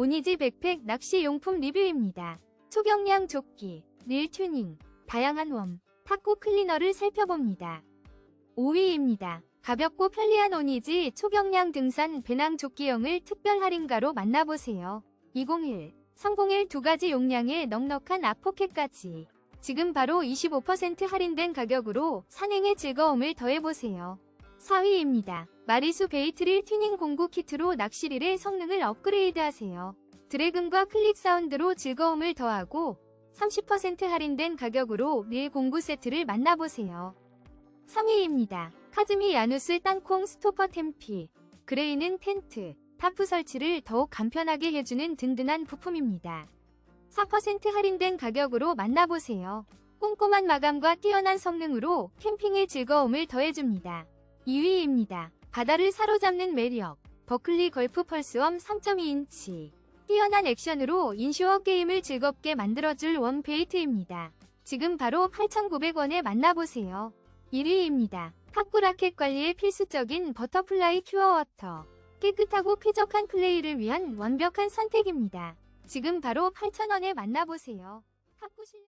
오니지 백팩 낚시 용품 리뷰입니다. 초경량 조끼, 릴 튜닝, 다양한 웜, 탁구 클리너를 살펴봅니다. 5위입니다. 가볍고 편리한 오니지 초경량 등산 배낭 조끼형을 특별 할인가로 만나보세요. 201, 301 두 가지 용량의 넉넉한 앞포켓까지. 지금 바로 25% 할인된 가격으로 산행의 즐거움을 더해보세요. 4위입니다. 마리수 베이트릴 튜닝 공구 키트로 낚시릴의 성능을 업그레이드하세요. 드래곤과 클릭 사운드로 즐거움을 더하고 30% 할인된 가격으로 릴 공구 세트를 만나보세요. 3위입니다. 카즈미 야누스 땅콩 스토퍼 템피. 그레이는 텐트, 타프 설치를 더욱 간편하게 해주는 든든한 부품입니다. 4% 할인된 가격으로 만나보세요. 꼼꼼한 마감과 뛰어난 성능으로 캠핑의 즐거움을 더해줍니다. 2위입니다. 바다를 사로잡는 매력. 버클리 걸프 펄스웜 3.2인치. 뛰어난 액션으로 인슈어 게임을 즐겁게 만들어줄 원 베이트입니다. 지금 바로 8,900원에 만나보세요. 1위입니다. 탁구 라켓 관리에 필수적인 버터플라이 큐어 워터. 깨끗하고 쾌적한 플레이를 위한 완벽한 선택입니다. 지금 바로 8,000원에 만나보세요. 탁구 실